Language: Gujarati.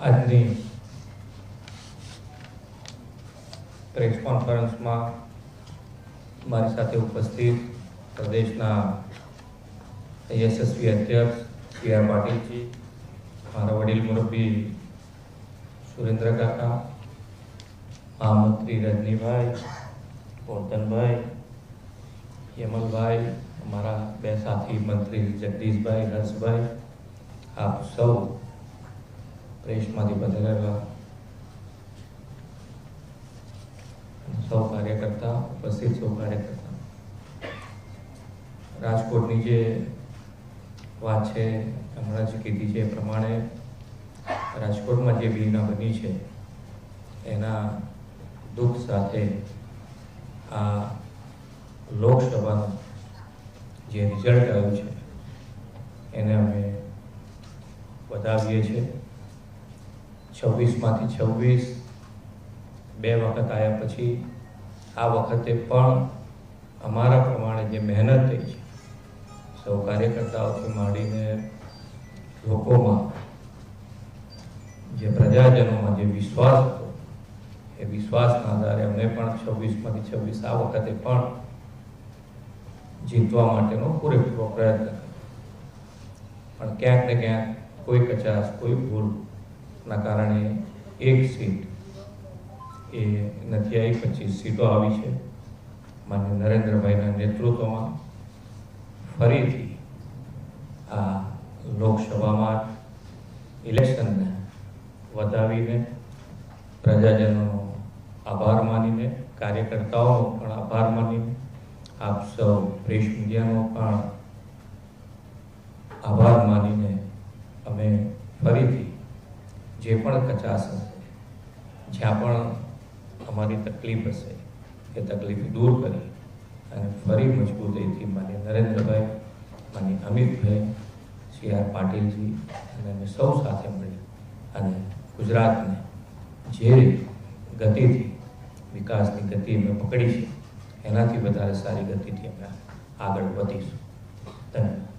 આજની પ્રેસ કોન્ફરન્સમાં મારી સાથે ઉપસ્થિત પ્રદેશના યશસ્વી અધ્યક્ષ સી આર પાટીલજી, મારા વડીલ મુરબ્બી સુરેન્દ્ર કાકા, મહામંત્રી રજનીભાઈ પોતનભાઈ યમલભાઈ અમારા બે સાથી મંત્રી જગદીશભાઈ, હર્ષભાઈ, આપ સૌ પ્રેસમાંથી બદલેલા સૌ કાર્યકર્તા, ઉપસ્થિત સૌ કાર્યકર્તા. રાજકોટની જે વાત છે, હમણાં જ કીધી છે એ પ્રમાણે રાજકોટમાં જે વીરના બની છે, એના દુઃખ સાથે આ લોકસભાનું જે રિઝલ્ટ આવ્યું છે, એને અમે વધાવીએ છીએ. છવ્વીસમાંથી છવ્વીસ, બે વખત આવ્યા પછી આ વખતે પણ અમારા પ્રમાણે જે મહેનત થઈ છે, સૌ કાર્યકર્તાઓથી માંડીને લોકોમાં જે પ્રજાજનોમાં જે વિશ્વાસ હતો, એ વિશ્વાસના આધારે અમે પણ છવ્વીસમાંથી છવ્વીસ આ વખતે પણ જીતવા માટેનો પૂરેપૂરો પ્રયત્ન કર્યો. પણ ક્યાંક ને ક્યાંક કોઈ કચાશ, કોઈ ભૂલના કારણે એક સીટ એ નથી આવી, પચીસ સીટો આવી છે. માન્ય નરેન્દ્રભાઈના નેતૃત્વમાં ફરીથી આ લોકસભામાં ઇલેક્શનને વધાવીને પ્રજાજનોનો આભાર માનીને, કાર્યકર્તાઓનો પણ આભાર માનીને, આપ સૌ પ્રેસ મીડિયાનો પણ આભાર માનીને અમે ફરીથી જે પણ કચાશ હશે, જ્યાં પણ અમારી તકલીફ હશે, એ તકલીફ દૂર કરી અને ફરી મજબૂતીથી માન્ય નરેન્દ્રભાઈ માન્ય અમિતભાઈ, સી આર પાટીલજી અને અમે સૌ સાથે મળી અને ગુજરાતને જે ગતિથી, વિકાસની ગતિ અમે પકડી છે, એનાથી વધારે સારી ગતિથી અમે આગળ વધીશું. ધન્યવાદ.